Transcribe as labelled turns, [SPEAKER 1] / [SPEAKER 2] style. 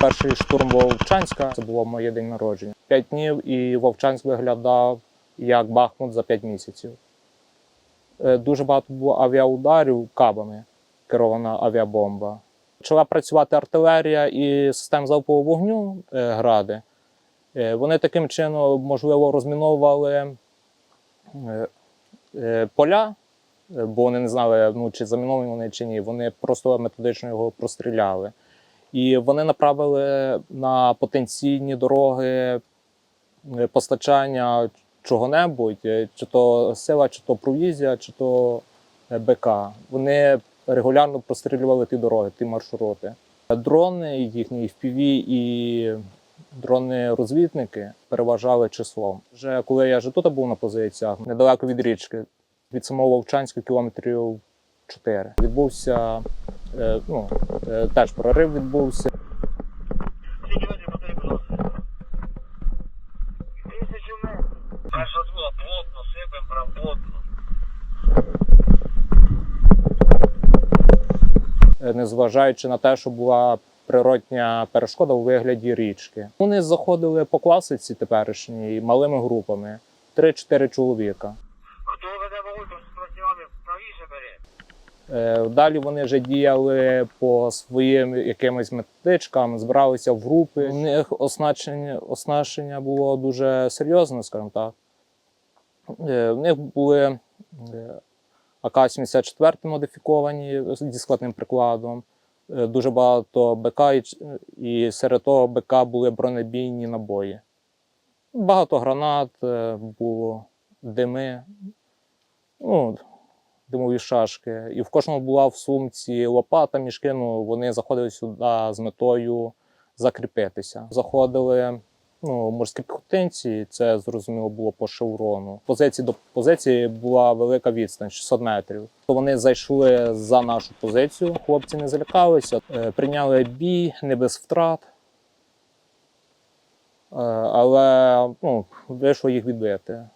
[SPEAKER 1] перший штурм Вовчанська. Це було моє день народження. П'ять днів і Вовчанськ виглядав як Бахмут за п'ять місяців. Е, Дуже багато було авіаударів кабами, керована авіабомба. Почала працювати артилерія і система залпового вогню е, гради. Е, Вони таким чином, можливо, розміновували поля, бо вони не знали, ну, чи заміновані вони чи ні. Вони просто методично його простріляли. І вони направили на потенційні дороги е, постачання чого-небудь, е, чи то сила, чи то провізія, чи то е, БК. Вони регулярно прострілювали ті дороги, ті маршрути. Дрони, їхні FPV і дрони-розвідники переважали числом. Вже коли я вже тут був на позиціях, недалеко від річки, від самого Вовчанська кілометрів 4. Відбувся ну, е, теж прорив відбувся. Е, незважаючи на те, що була природня перешкода у вигляді річки. Вони заходили по класиці теперішній малими групами 3-4 чоловіка. Далі вони вже діяли по своїм якимось методичкам, збиралися в групи. У них оснащення, оснащення було дуже серйозне, скажімо так. Е, В них були е, АК-74 модифіковані зі складним прикладом, е, дуже багато БК, і, серед того БК були бронебійні набої. Багато гранат е, було, дими. Ну, димові шашки. І в кожному була в сумці лопата, мішки. Ну, вони заходили сюди з метою закріпитися. Заходили ну, морські піхотинці, це зрозуміло було по шеврону. Позиції до позиції була велика відстань 600 метрів. Вони зайшли за нашу позицію. Хлопці не залякалися, е, прийняли бій не без втрат. Е, Але ну, вийшло їх відбити.